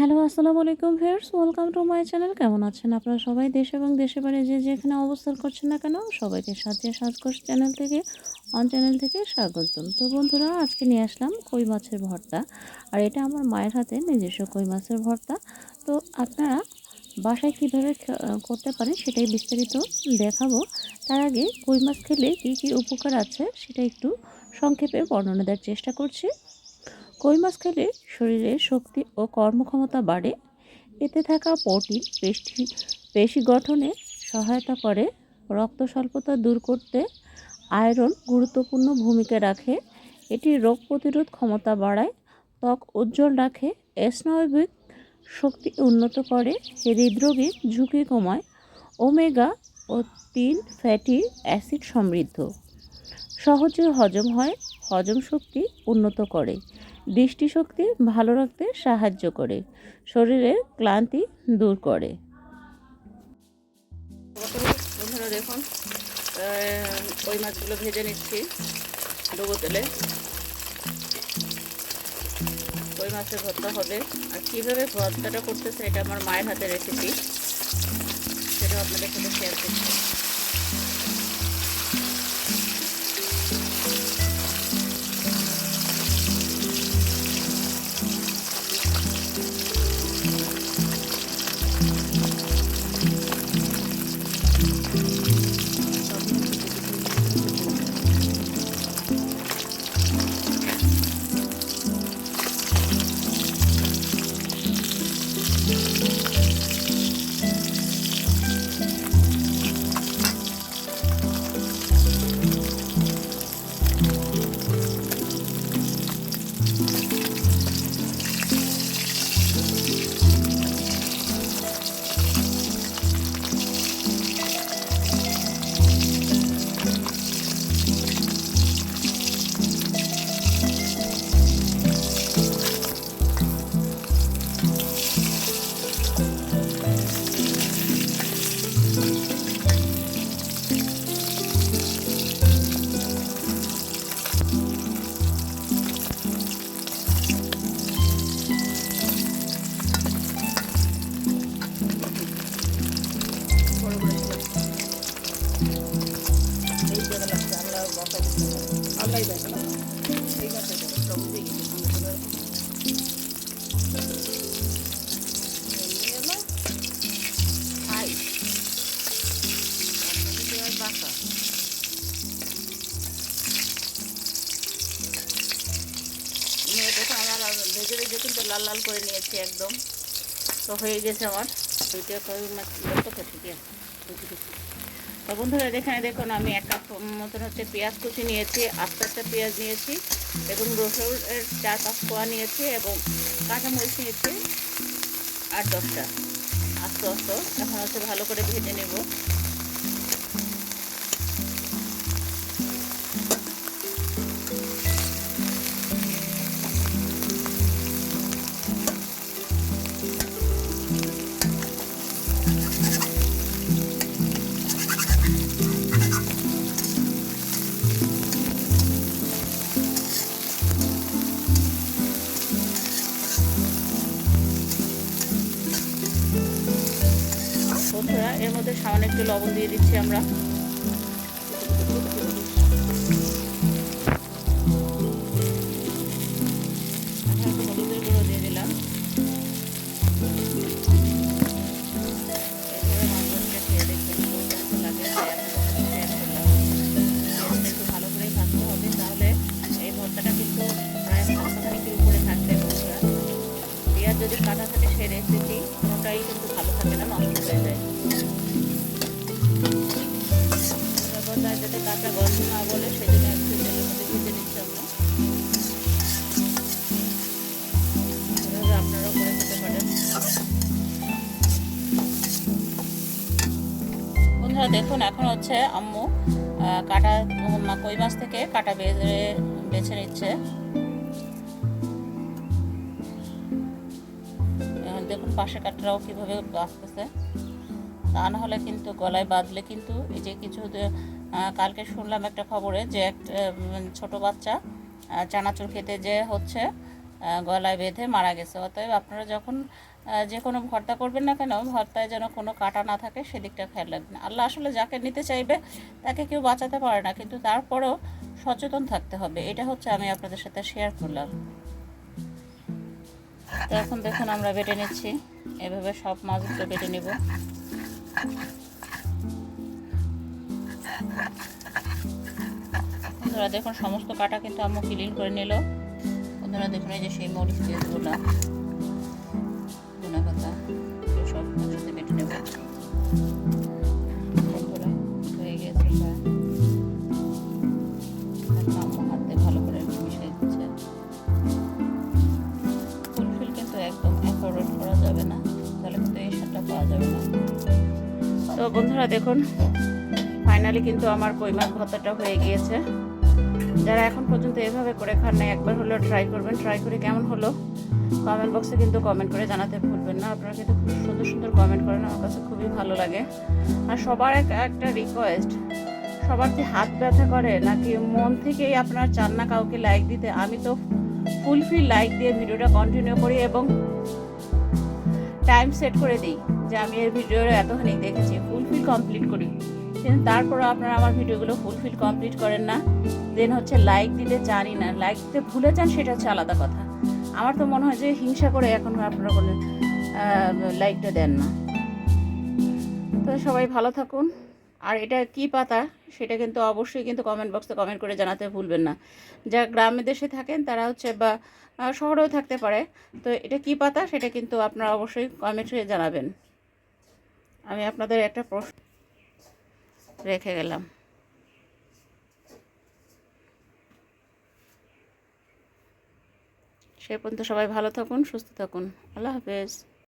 Hello, আসসালামু আলাইকুম viewers, welcome to my channel. কেমন আছেন আপনারা সবাই? দেশ এবং দেশের বাইরে যে যেখানে অবস্থান করছেন না কেন, সবাইকে সাথে সাজকোষ চ্যানেল থেকে, অন চ্যানেল থেকে স্বাগতম। তো বন্ধুরা, আজকে নিয়ে আসলাম কই মাছের ভর্তা, আর এটা আমার মায়ের হাতে, নিজস্ব কই মাছের ভর্তা। তো আপনারা বাসায় কীভাবে করতে পারেন সেটাই বিস্তারিত দেখাবো। তার আগে কই মাছ খেলে কী কী উপকার আছে সেটা একটু সংক্ষেপে বর্ণনা দেওয়ার চেষ্টা করছি। কই মাছ খেলে শরীরে শক্তি ও কর্মক্ষমতা বাড়ে। এতে থাকা প্রোটিন, পেশি পেশি গঠনে সহায়তা করে। রক্ত স্বল্পতা দূর করতে আয়রন গুরুত্বপূর্ণ ভূমিকা রাখে। এটি রোগ প্রতিরোধ ক্ষমতা বাড়ায়, ত্বক উজ্জ্বল রাখে স্নায়বিক শক্তি উন্নত করে হৃদরোগের ঝুঁকি কমায়। ওমেগা ও তিন ফ্যাটি অ্যাসিড সমৃদ্ধ। সহজে হজম হয়, হজম শক্তি উন্নত করে। দৃষ্টিশক্তি ভালো রাখতে সাহায্য করে শরীরের ক্লান্তি দূর করে। দেখুন ওই মাছগুলো ভেজে নিচ্ছি ডুবো তেলে। ওই মাছের ভর্তা হবে। আর কীভাবে ভর্তাটা করতেছে, এটা আমার মায়ের হাতে রেসিপি সেটা আপনাদের সাথে শেয়ার করছি। বড় নিয়ে দেখো আর ভেজে ভেজে কিন্তু লাল লাল করে নিয়েছি একদম তো হয়ে গেছে আমার দুইটা কই মাছ তো ঠিক আছে তো বন্ধুরা এখানে দেখুন, আমি এক কাপ মতন হচ্ছে পেঁয়াজ কুচি নিয়েছি, আস্তে আস্তে পেঁয়াজ নিয়েছি এবং রসুনের চার পাঁচ কোয়া নিয়েছি এবং কাঁচামরিচ নিয়েছি আট দশটা। আস্তে আস্তে, এখন হচ্ছে ভালো করে ভেজে নেব। বন্ধুরা এর মধ্যে সামান্য একটু লবণ দিয়ে দিচ্ছি আমরা। মধ্যে ভেজে নিচ্ছি আমরা। আপনারাও করে খেতে পারেন। বন্ধুরা, দেখুন, এখন হচ্ছে আম্মু কাটা কই মাছ থেকে কাটা বেছে বেছে নিচ্ছে। দেখুন পাশে কাটারাও কীভাবে বাঁচতেছে তা না হলে কিন্তু গলায় বাঁধলে কিন্তু এই যে কিছু কালকে শুনলাম একটা খবরে যে একটা ছোট বাচ্চা চানাচুর খেতে যে হচ্ছে গলায় বেঁধে মারা গেছে। অতএব আপনারা যখন যে কোনো ভর্তা করবেন না কেন, ভর্তায় যেন কোনো কাটা না থাকে, সেদিকটা খেয়াল রাখবেন। আল্লাহ আসলে যাকে নিতে চাইবে, তাকে কেউ বাঁচাতে পারে না, কিন্তু তারপরেও সচেতন থাকতে হবে। এটা হচ্ছে আমি আপনাদের সাথে শেয়ার করলাম। তো এখন দেখুন, আমরা বেটে নিচ্ছি। এভাবে সব মাছগুলো বেটে নেব। বন্ধুরা দেখুন, সমস্ত কাটা কিন্তু আম্মু ক্লিন করে নিল। বন্ধুরা দেখুন, এই যে সেই মরিচ পেঁয়াজগুলো ধনে পাতা সব হয়ে আম্মু দিয়ে ভালো করে দিচ্ছে। ফুলফিল কিন্তু করা যাবে না। তাহলে এই স্বাদটা পাওয়া যাবে না। তো বন্ধুরা দেখুন ফাইনালি কিন্তু আমার কই মাছ ভর্তাটা হয়ে গিয়েছে। যারা এখন পর্যন্ত এভাবে করে খান না একবার হলেও ট্রাই করবেন। ট্রাই করে কেমন হলো? কমেন্ট বক্সে কিন্তু কমেন্ট করে জানাতে ভুলবেন না। আপনারা কিন্তু খুব সুন্দর সুন্দর কমেন্ট করেন, আমার কাছে খুবই ভালো লাগে। আর সবার এক একটা রিকোয়েস্ট সবার কি হাত ব্যথা করে? নাকি মন থেকেই আপনারা চান না কাউকে লাইক দিতে? আমি তো ফুলফিল লাইক দিয়ে ভিডিওটা কন্টিনিউ করি এবং টাইম সেট করে দিই যে আমি এর ভিডিও এতখানি দেখেছি ফুলফিল কমপ্লিট করি। কিন্তু তারপরে আপনারা আমার ভিডিওগুলো ফুলফিল কমপ্লিট করেন না। দেন হচ্ছে লাইক দিতে জানি না। লাইক দিতে ভুলে যান, সেটা হচ্ছে আলাদা কথা। আমার তো মনে হয় যে হিংসা করে এখন আপনারা কোনো লাইকটা দেন না। তো সবাই ভালো থাকুন। আর এটা কি পাতা, সেটা কিন্তু অবশ্যই কিন্তু কমেন্ট বক্সে কমেন্ট করে জানাতে ভুলবেন না। যারা গ্রামে দেশে থাকেন, তারা হচ্ছে বা শহরেও থাকতে পারে। তো এটা কি পাতা, সেটা কিন্তু আপনারা অবশ্যই কমেন্টে জানাবেন। আমি আপনাদের একটা প্রশ্ন রেখে গেলাম। সে পর্যন্ত সবাই ভালো থাকুন সুস্থ থাকুন। আল্লাহ হাফেজ।